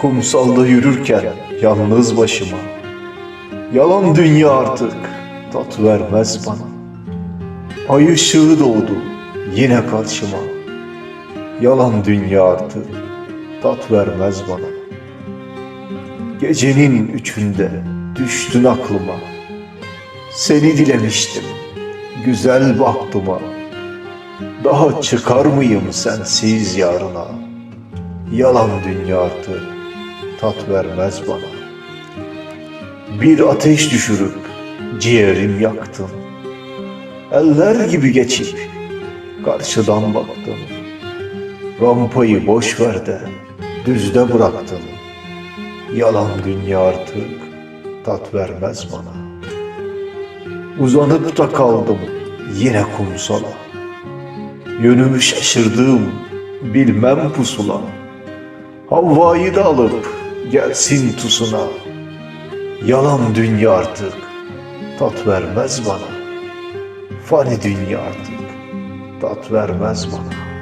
Kumsalda yürürken yalnız başıma. Yalan dünya artık tat vermez bana. Ay ışığı doğdu yine karşıma. Yalan dünya artık tat vermez bana. Gecenin üçünde düştün aklıma. Seni dilemiştim güzel baktıma. Daha çıkar mıyım sensiz yarına? Yalan dünya artık tat vermez bana. Bir ateş düşürüp ciğerim yaktın Eller gibi geçip karşıdan baktım. Rampayı boş ver de düzde bıraktın Yalan dünya artık tat vermez bana. Uzanıp da kaldım yine kumsala. Yönümü şaşırdığım bilmem pusula. Havva'yı da alıp gelsin tusuna Yalan dünya artık. Tat vermez bana. Fani dünya artık. Tat vermez bana